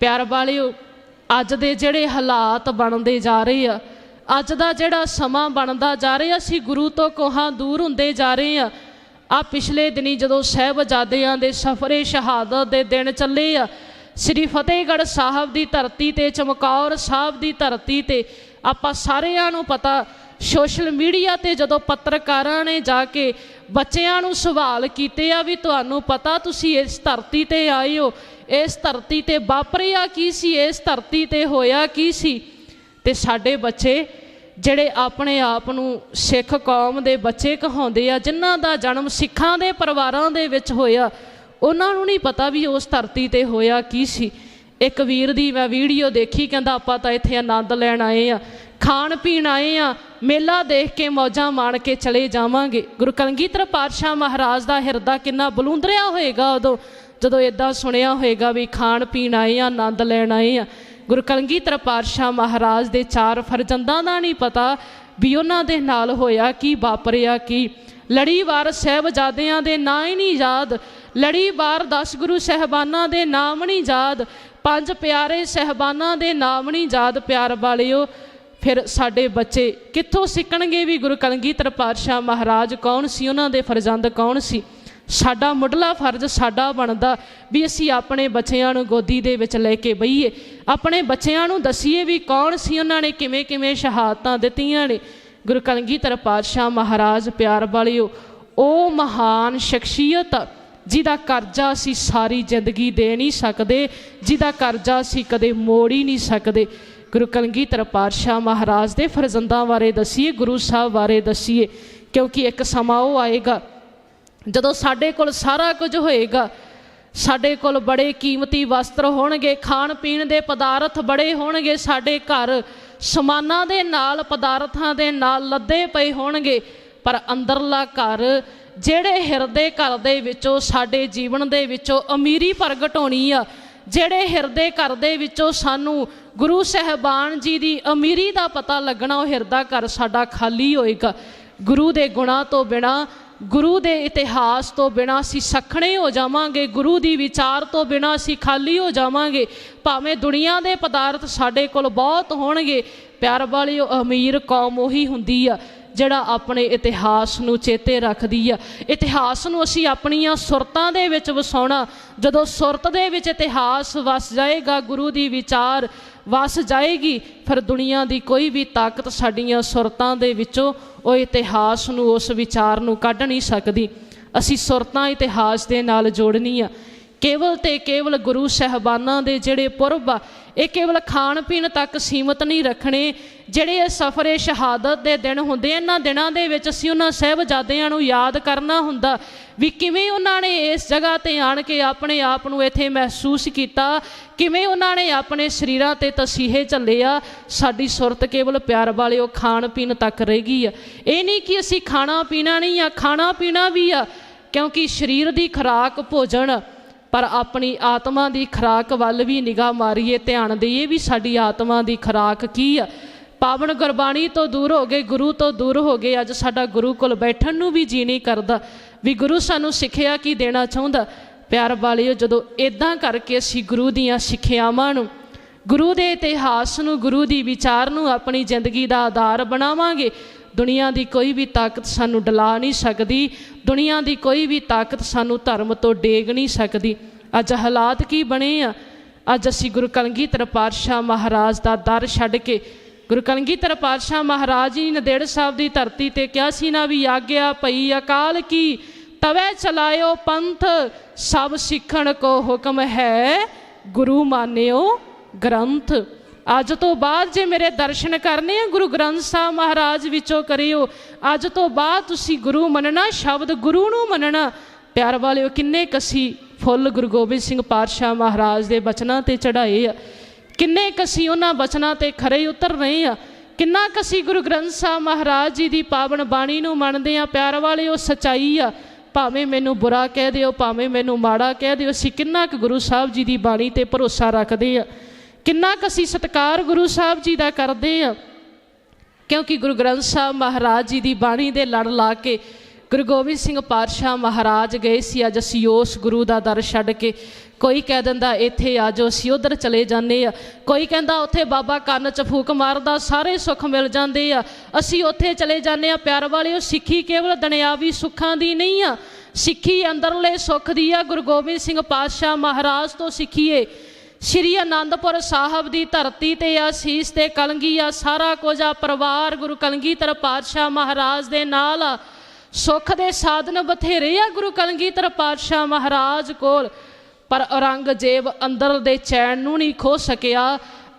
ਪਿਆਰ ਵਾਲਿਓ, ਅੱਜ ਦੇ ਜਿਹੜੇ ਹਾਲਾਤ ਬਣਦੇ ਜਾ ਰਹੇ ਆ, ਅੱਜ ਦਾ ਜਿਹੜਾ ਸਮਾਂ ਬਣਦਾ ਜਾ ਰਿਹਾ, ਅਸੀਂ ਗੁਰੂ ਤੋਂ ਕੋਹਾਂ ਦੂਰ ਹੁੰਦੇ ਜਾ ਰਹੇ ਆ। ਆ ਪਿਛਲੇ ਦਿਨੀ ਜਦੋਂ ਸਹਿਬਜ਼ਾਦਿਆਂ ਦੇ ਸਫਰੇ ਸ਼ਹਾਦਤ ਦੇ ਦਿਨ ਚੱਲੇ ਆ, ਸ੍ਰੀ ਫਤਿਹਗੜ੍ਹ ਸਾਹਿਬ ਦੀ ਧਰਤੀ ਤੇ, ਚਮਕੌਰ ਸਾਹਿਬ ਦੀ ਧਰਤੀ ਤੇ, ਆਪਾਂ ਸਾਰਿਆਂ ਨੂੰ ਪਤਾ, ਸੋਸ਼ਲ ਮੀਡੀਆ ਤੇ ਜਦੋਂ ਪੱਤਰਕਾਰਾਂ ਨੇ ਜਾ ਕੇ ਬੱਚਿਆਂ ਨੂੰ ਸਵਾਲ ਕੀਤੇ ਆ ਵੀ ਤੁਹਾਨੂੰ ਪਤਾ ਤੁਸੀਂ ਇਸ ਧਰਤੀ ਤੇ ਆਏ ਹੋ ਇਸ ਧਰਤੀ ਤੇ ਵਾਪਰਿਆ ਕੀ ਸੀ? ਇਸ ਧਰਤੀ ਤੇ ਹੋਇਆ ਕੀ ਸੀ? ਤੇ ਸਾਡੇ ਬੱਚੇ ਜਿਹੜੇ ਆਪਣੇ ਆਪ ਨੂੰ ਸਿੱਖ ਕੌਮ ਦੇ ਬੱਚੇ ਕਹਾਉਂਦੇ ਆ, ਜਿਨ੍ਹਾਂ ਦਾ ਜਨਮ ਸਿੱਖਾਂ ਦੇ ਪਰਿਵਾਰਾਂ ਦੇ ਵਿੱਚ ਹੋਇਆ, ਉਹਨਾਂ ਨੂੰ ਨਹੀਂ ਪਤਾ ਵੀ ਉਸ ਧਰਤੀ ਤੇ ਹੋਇਆ ਕੀ ਸੀ। ਇੱਕ ਵੀਰ ਦੀ ਮੈਂ ਵੀਡੀਓ ਦੇਖੀ, ਕਹਿੰਦਾ ਆਪਾਂ ਤਾਂ ਇੱਥੇ ਆਨੰਦ ਲੈਣ ਆਏ ਆ, ਖਾਣ ਪੀਣ ਆਏ ਆ, ਮੇਲਾ ਦੇਖ ਕੇ ਮੌਜਾਂ ਮਾਣ ਕੇ ਚਲੇ ਜਾਵਾਂਗੇ। ਗੁਰੂ ਕਲਗੀਧਰ ਪਾਤਸ਼ਾਹ ਮਹਾਰਾਜ ਦਾ ਹਿਰਦਾ ਕਿੰਨਾ ਬਲੂੰਦਰਿਆ ਹੋਏਗਾ ਉਦੋਂ। ਜਦੋਂ ਇਦਾਂ ਸੁਣਿਆ ਹੋਏਗਾ ਵੀ ਖਾਣ ਪੀਣ ਆਏ ਆ, ਆਨੰਦ ਲੈਣ ਆਏ ਆ, ਗੁਰੂ ਕਲਗੀਧਰ ਪਾਤਸ਼ਾਹ ਮਹਾਰਾਜ ਦੇ ਚਾਰ ਫਰਜ਼ੰਦਾਂ ਦਾ ਨਹੀਂ ਪਤਾ ਵੀ ਉਹਨਾਂ ਦੇ ਨਾਲ ਹੋਇਆ ਕੀ ਵਾਪਰਿਆ ਕੀ। ਲੜੀਵਾਰ ਸਹਿਬਜ਼ਾਦਿਆਂ ਦੇ ਨਾਂ ਹੀ ਨਹੀਂ ਯਾਦ ਲੜੀਵਾਰ ਦਸ ਗੁਰੂ ਸਹਿਬਾਨਾਂ ਦੇ ਨਾਮ ਨਹੀਂ ਯਾਦ, ਪੰਜ ਪਿਆਰੇ ਸਹਿਬਾਨਾਂ ਦੇ ਨਾਮ ਨਹੀਂ ਯਾਦ ਪਿਆਰ ਵਾਲਿਓ, ਫਿਰ ਸਾਡੇ ਬੱਚੇ ਕਿੱਥੋਂ ਸਿੱਖਣਗੇ ਵੀ ਗੁਰੂ ਕਲਗੀਧਰ ਪਾਤਸ਼ਾਹ ਮਹਾਰਾਜ ਕੌਣ ਸੀ, ਉਹਨਾਂ ਦੇ ਫਰਜ਼ੰਦ ਕੌਣ ਸੀ? ਸਾਡਾ ਮੁੱਢਲਾ ਫਰਜ਼ ਸਾਡਾ ਬਣਦਾ ਵੀ ਅਸੀਂ ਆਪਣੇ ਬੱਚਿਆਂ ਨੂੰ ਗੋਦੀ ਦੇ ਵਿੱਚ ਲੈ ਕੇ ਬਈਏ। ਆਪਣੇ ਬੱਚਿਆਂ ਨੂੰ ਦਸੀਏ ਵੀ ਕੌਣ ਸੀ ਉਹਨਾਂ ਨੇ ਕਿਵੇਂ ਕਿਵੇਂ ਸ਼ਹਾਦਤਾਂ ਦਿੱਤੀਆਂ ਨੇ। ਗੁਰੂ ਕਲਗੀਧਰ ਪਾਤਸ਼ਾਹ ਮਹਾਰਾਜ ਪਿਆਰ ਵਾਲਿਓ, ਉਹ ਮਹਾਨ ਸ਼ਖਸੀਅਤ ਜਿਹਦਾ ਕਰਜ਼ਾ ਅਸੀਂ ਸਾਰੀ ਜ਼ਿੰਦਗੀ ਦੇ ਨਹੀਂ ਸਕਦੇ, ਜਿਹਦਾ ਕਰਜ਼ਾ ਅਸੀਂ ਕਦੇ ਮੋੜ ਹੀ ਨਹੀਂ ਸਕਦੇ। ਗੁਰੂ ਕਲਗੀਧਰ ਪਾਤਸ਼ਾਹ ਮਹਾਰਾਜ ਦੇ ਫਰਜ਼ੰਦਾਂ ਬਾਰੇ ਦਸੀਏ, ਗੁਰੂ ਸਾਹਿਬ ਬਾਰੇ ਦਸੀਏ, ਕਿਉਂਕਿ ਇੱਕ ਸਮਾਂ ਉਹ ਆਏਗਾ ਜਦੋਂ ਸਾਡੇ ਕੋਲ ਸਾਰਾ ਕੁਝ ਹੋਏਗਾ, ਸਾਡੇ ਕੋਲ ਬੜੇ ਕੀਮਤੀ ਵਸਤਰ ਹੋਣਗੇ, ਖਾਣ ਪੀਣ ਦੇ ਪਦਾਰਥ ਬੜੇ ਹੋਣਗੇ, ਸਾਡੇ ਘਰ ਸਮਾਨਾਂ ਦੇ ਨਾਲ, ਪਦਾਰਥਾਂ ਦੇ ਨਾਲ ਲੱਦੇ ਪਏ ਹੋਣਗੇ, ਪਰ ਅੰਦਰਲਾ ਘਰ ਜਿਹੜੇ ਹਿਰਦੇ ਘਰ ਦੇ ਵਿੱਚੋਂ, ਸਾਡੇ ਜੀਵਨ ਦੇ ਵਿੱਚੋਂ ਅਮੀਰੀ ਪ੍ਰਗਟ ਹੋਣੀ ਆ, ਜਿਹੜੇ ਹਿਰਦੇ ਘਰ ਦੇ ਵਿੱਚੋਂ ਸਾਨੂੰ ਗੁਰੂ ਸਹਿਬਾਨ ਜੀ ਦੀ ਅਮੀਰੀ ਦਾ ਪਤਾ ਲੱਗਣਾ, ਉਹ ਹਿਰਦਾ ਘਰ ਸਾਡਾ ਖਾਲੀ ਹੋਏਗਾ। ਗੁਰੂ ਦੇ ਗੁਣਾਂ ਤੋਂ ਬਿਨਾ ਗੁਰੂ ਦੇ ਇਤਿਹਾਸ ਤੋਂ ਬਿਨਾ ਅਸੀਂ ਸਖਣੇ ਹੋ ਜਾਵਾਂਗੇ, ਗੁਰੂ ਦੀ ਵਿਚਾਰ ਤੋਂ ਬਿਨਾ ਅਸੀਂ ਖਾਲੀ ਹੋ ਜਾਵਾਂਗੇ, ਭਾਵੇਂ ਦੁਨੀਆ ਦੇ ਪਦਾਰਥ ਸਾਡੇ ਕੋਲ ਬਹੁਤ ਹੋਣਗੇ, ਪਿਆਰ ਵਾਲੀ ਉਹ ਅਮੀਰ ਕੌਮ ਉਹੀ ਹੁੰਦੀ ਆ, ਜਿਹੜਾ ਆਪਣੇ ਇਤਿਹਾਸ ਨੂੰ ਚੇਤੇ ਰੱਖਦੀ ਆ। ਇਤਿਹਾਸ ਨੂੰ ਅਸੀਂ ਆਪਣੀਆਂ ਸੁਰਤਾਂ ਦੇ ਵਿੱਚ ਵਸਾਉਣਾ, ਜਦੋਂ ਸੁਰਤ ਦੇ ਵਿੱਚ ਇਤਿਹਾਸ ਵਸ ਜਾਏਗਾ, ਗੁਰੂ ਦੀ ਵਿਚਾਰ ਵਸ ਜਾਏਗੀ, ਫਿਰ ਦੁਨੀਆ ਦੀ ਕੋਈ ਵੀ ਤਾਕਤ ਸਾਡੀਆਂ ਸੁਰਤਾਂ ਦੇ ਵਿੱਚੋਂ ਉਹ ਇਤਿਹਾਸ ਨੂੰ, ਉਸ ਵਿਚਾਰ ਨੂੰ ਕੱਢ ਨਹੀਂ ਸਕਦੀ। ਅਸੀਂ ਸੁਰਤਾਂ ਇਤਿਹਾਸ ਦੇ ਨਾਲ ਜੋੜਨੀ ਆ। ਕੇਵਲ ਤੇ ਕੇਵਲ ਗੁਰੂ ਸਹਿਬਾਨਾਂ ਦੇ ਜਿਹੜੇ ਪੁਰਬ ਆ, ਇਹ ਕੇਵਲ ਖਾਣ ਪੀਣ ਤੱਕ ਸੀਮਤ ਨਹੀਂ ਰੱਖਣੇ, ਜਿਹੜੇ ਇਹ ਸਫਰੇ ਸ਼ਹਾਦਤ ਦੇ ਦਿਨ ਹੁੰਦੇ ਇਹਨਾਂ ਦਿਨਾਂ ਦੇ ਵਿੱਚ ਅਸੀਂ ਉਹਨਾਂ ਸਹਿਬਜ਼ਾਦਿਆਂ ਨੂੰ ਯਾਦ ਕਰਨਾ ਹੁੰਦਾ ਵੀ ਕਿਵੇਂ ਉਹਨਾਂ ਨੇ ਇਸ ਜਗ੍ਹਾ ਤੇ ਆਣ ਕੇ ਆਪਣੇ ਆਪ ਨੂੰ ਇੱਥੇ ਮਹਿਸੂਸ ਕੀਤਾ, ਕਿਵੇਂ ਉਹਨਾਂ ਨੇ ਆਪਣੇ ਸਰੀਰਾਂ ਤੇ ਤਸੀਹੇ ਝੱਲੇ ਆ ਸਾਡੀ ਸੁਰਤ ਕੇਵਲ ਪਿਆਰ ਵਾਲੇ ਉਹ ਖਾਣ ਪੀਣ ਤੱਕ ਰਹਿ ਗਈ ਆ। ਇਹ ਨਹੀਂ ਕਿ ਅਸੀਂ ਖਾਣਾ ਪੀਣਾ ਨਹੀਂ ਆ, ਖਾਣਾ ਪੀਣਾ ਵੀ ਆ, ਕਿਉਂਕਿ ਸਰੀਰ ਦੀ ਖੁਰਾਕ ਭੋਜਨ ਪਰ ਆਪਣੀ ਆਤਮਾ ਦੀ ਖੁਰਾਕ ਵੱਲ ਵੀ ਨਿਗਾਹ ਮਾਰੀਏ, ਧਿਆਨ ਦਈਏ ਵੀ ਸਾਡੀ ਆਤਮਾ ਦੀ ਖੁਰਾਕ ਕੀ ਆ। ਪਾਵਨ ਗੁਰਬਾਣੀ ਤੋਂ ਦੂਰ ਹੋ ਗਏ, ਗੁਰੂ ਤੋਂ ਦੂਰ ਹੋ ਗਏ, ਅੱਜ ਸਾਡਾ ਗੁਰੂ ਕੋਲ ਬੈਠਣ ਨੂੰ ਵੀ ਜੀ ਨਹੀਂ ਕਰਦਾ। ਵੀ ਗੁਰੂ ਸਾਨੂੰ ਸਿੱਖਿਆ ਕੀ ਦੇਣਾ ਚਾਹੁੰਦਾ? ਪਿਆਰ ਵਾਲਿਓ, ਜਦੋਂ ਇਦਾਂ ਕਰਕੇ ਅਸੀਂ ਗੁਰੂ ਦੀਆਂ ਸਿੱਖਿਆਵਾਂ ਨੂੰ, ਗੁਰੂ ਦੇ ਇਤਿਹਾਸ ਨੂੰ, ਗੁਰੂ ਦੀ ਵਿਚਾਰ ਨੂੰ ਆਪਣੀ ਜ਼ਿੰਦਗੀ ਦਾ ਆਧਾਰ ਬਣਾਵਾਂਗੇ ਦੁਨੀਆ ਦੀ ਕੋਈ ਵੀ ਤਾਕਤ ਸਾਨੂੰ ਡਲਾ ਨਹੀਂ ਸਕਦੀ, ਦੁਨੀਆ ਦੀ ਕੋਈ ਵੀ ਤਾਕਤ ਸਾਨੂੰ ਧਰਮ ਤੋਂ ਡੇਗ ਨਹੀਂ ਸਕਦੀ। ਅੱਜ ਹਾਲਾਤ ਕੀ ਬਣੇ ਆ? ਅੱਜ ਅਸੀਂ ਗੁਰੂ ਕਲਗੀਧਰ ਪਾਤਸ਼ਾਹ ਮਹਾਰਾਜ ਦਾ ਦਰ ਛੱਡ ਕੇ, ਗੁਰੂ ਕਲਗੀਧਰ ਪਾਤਸ਼ਾਹ ਮਹਾਰਾਜ ਜੀ ਨੇ ਨੰਦੇੜ ਸਾਹਿਬ ਦੀ ਧਰਤੀ ਤੇ ਕਿਹਾ ਸੀ, ਨਾ ਵੀ ਆਗਿਆ ਪਈ ਅਕਾਲ ਕੀ? ਤਵੇ ਚਲਾਇਓ ਪੰਥ, ਸਭ ਸਿੱਖਣ ਕੋ ਹੁਕਮ ਹੈ, ਗੁਰੂ ਮਾਨਿਓ ਗ੍ਰੰਥ। ਅੱਜ ਤੋਂ ਬਾਅਦ ਜੇ ਮੇਰੇ ਦਰਸ਼ਨ ਕਰਨੇ ਆ ਗੁਰੂ ਗ੍ਰੰਥ ਸਾਹਿਬ ਮਹਾਰਾਜ ਵਿੱਚੋਂ ਕਰਿਓ, ਅੱਜ ਤੋਂ ਬਾਅਦ ਤੁਸੀਂ ਗੁਰੂ ਮੰਨਣਾ, ਸ਼ਬਦ ਗੁਰੂ ਨੂੰ ਮੰਨਣਾ, ਪਿਆਰ ਵਾਲਿਓ ਕਿੰਨੇ ਕਸੀ ਫੁੱਲ ਗੁਰੂ ਗੋਬਿੰਦ ਸਿੰਘ ਪਾਤਸ਼ਾਹ ਮਹਾਰਾਜ ਦੇ ਬਚਨਾਂ ਤੇ ਚੜਾਏ ਆ, ਕਿੰਨੇ ਕਸੀ ਉਹਨਾਂ ਬਚਨਾਂ ਤੇ ਖਰੇ ਉਤਰ ਰਹੇ ਆ, ਕਿੰਨਾ ਕਸੀ ਗੁਰੂ ਗ੍ਰੰਥ ਸਾਹਿਬ ਮਹਾਰਾਜ ਜੀ ਦੀ ਪਾਵਨ ਬਾਣੀ ਨੂੰ ਮੰਨਦੇ ਆ, ਪਿਆਰ ਵਾਲਿਓ ਸਚਾਈ ਆ, ਭਾਵੇਂ ਮੈਨੂੰ ਬੁਰਾ ਕਹਿ ਦਿਓ, ਭਾਵੇਂ ਮੈਨੂੰ ਮਾੜਾ ਕਹਿ ਦਿਓ, ਅਸੀਂ ਕਿੰਨਾ ਕੁ ਗੁਰੂ ਸਾਹਿਬ ਜੀ ਦੀ ਬਾਣੀ ਤੇ ਭਰੋਸਾ ਰੱਖਦੇ ਆ। ਕਿੰਨਾ ਕੁ ਅਸੀਂ ਸਤਿਕਾਰ ਗੁਰੂ ਸਾਹਿਬ ਜੀ ਦਾ ਕਰਦੇ ਆ ਕਿਉਂਕਿ ਗੁਰੂ ਗ੍ਰੰਥ ਸਾਹਿਬ ਮਹਾਰਾਜ ਜੀ ਦੀ ਬਾਣੀ ਦੇ ਲੜ ਲਾ ਕੇ ਗੁਰੂ ਗੋਬਿੰਦ ਸਿੰਘ ਪਾਤਸ਼ਾਹ ਮਹਾਰਾਜ ਗਏ ਸੀ। ਅੱਜ ਅਸੀਂ ਉਸ ਗੁਰੂ ਦਾ ਦਰ ਛੱਡ ਕੇ ਕੋਈ ਕਹਿ ਦਿੰਦਾ, ਇੱਥੇ ਆ ਜਾਓ, ਅਸੀਂ ਉਧਰ ਚਲੇ ਜਾਂਦੇ ਆ ਕੋਈ ਕਹਿੰਦਾ, ਉੱਥੇ ਬਾਬਾ ਕੰਨ ਚ ਫੂਕ ਮਾਰਦਾ, ਸਾਰੇ ਸੁੱਖ ਮਿਲ ਜਾਂਦੇ ਆ। ਅਸੀਂ ਉੱਥੇ ਚਲੇ ਜਾਂਦੇ ਆ ਪਿਆਰ ਵਾਲਿਓ, ਸਿੱਖੀ ਕੇਵਲ ਦੁਨਿਆਵੀ ਸੁੱਖਾਂ ਦੀ ਨਹੀਂ ਆ। ਸਿੱਖੀ ਅੰਦਰਲੇ ਸੁੱਖ ਦੀ ਆ। ਗੁਰੂ ਗੋਬਿੰਦ ਸਿੰਘ ਪਾਤਸ਼ਾਹ ਮਹਾਰਾਜ ਤੋਂ ਸਿੱਖੀਏ। ਸ਼੍ਰੀ ਅਨੰਦਪੁਰ ਸਾਹਿਬ ਦੀ ਧਰਤੀ ਤੇ ਆ ਸੀਸ ਤੇ ਕਲਗੀ ਆ, ਸਾਰਾ ਕੁਝ ਆ, ਪਰਿਵਾਰ ਗੁਰੂ ਕਲਗੀਧਰ ਪਾਤਸ਼ਾਹ ਮਹਾਰਾਜ ਦੇ ਨਾਲ ਆ। ਸੁੱਖ ਦੇ ਸਾਧਨ ਬਥੇਰੇ ਆ ਗੁਰੂ ਕਲਗੀਧਰ ਪਾਤਸ਼ਾਹ ਮਹਾਰਾਜ ਕੋਲ, ਪਰ ਔਰੰਗਜ਼ੇਬ ਅੰਦਰ ਦੇ ਚੈਨ ਨੂੰ ਨਹੀਂ ਖੋ ਸਕਿਆ,